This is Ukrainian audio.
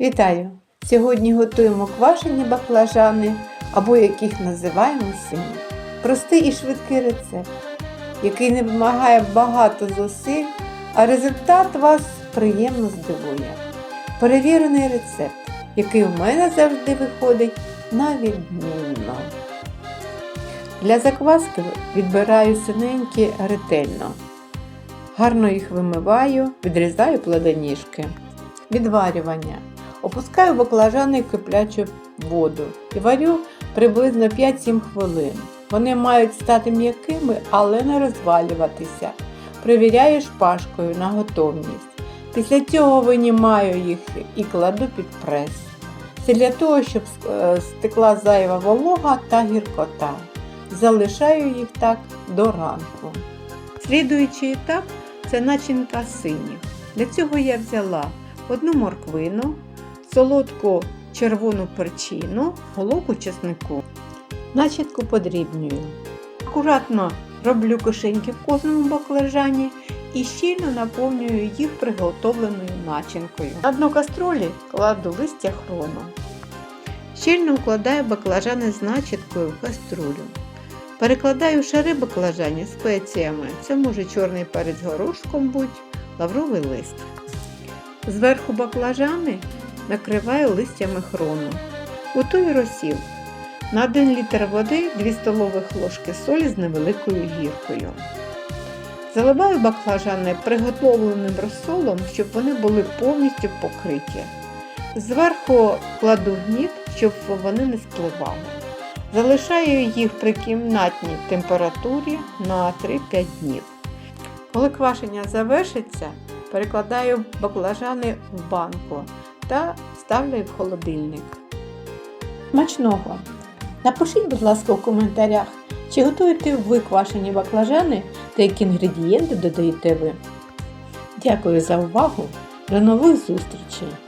Вітаю! Сьогодні готуємо квашені баклажани, або яких називаємо сині. Простий і швидкий рецепт, який не вимагає багато зусиль, а результат вас приємно здивує. Перевірений рецепт, який у мене завжди виходить на відмінно. Для закваски відбираю синенькі ретельно. Гарно їх вимиваю, відрізаю плодоніжки. Відварювання. Опускаю баклажани киплячу воду і варю приблизно 5-7 хвилин. Вони мають стати м'якими, але не розвалюватися. Провіряю шпажкою на готовність. Після цього винімаю їх і кладу під прес. Це для того, щоб е, стекла зайва волога та гіркота. Залишаю їх так до ранку. Слідуючий етап це начинка синіх. Для цього я взяла одну морквину, солодку червону перчину, головку чеснику. Начинку подрібнюю. Акуратно роблю кишеньки в кожному баклажані і щільно наповнюю їх приготовленою начинкою. На дно каструлі кладу листя хрону. Щільно укладаю баклажани з начинкою в каструлю. Перекладаю шари баклажанів спеціями. Це може чорний перець горошком будь, лавровий лист. Зверху баклажани накриваю листями хрону. Готую розсіл. На 1 літр води 2 столових ложки солі з невеликою гіркою. Заливаю баклажани приготовленим розсолом, щоб вони були повністю покриті. Зверху кладу гніт, щоб вони не спливали. Залишаю їх при кімнатній температурі на 3-5 днів. Коли квашення завершиться, перекладаю баклажани в банку та ставлю в холодильник. Смачного! Напишіть, будь ласка, у коментарях, чи готуєте ви квашені баклажани та які інгредієнти додаєте ви. Дякую за увагу! До нових зустрічей!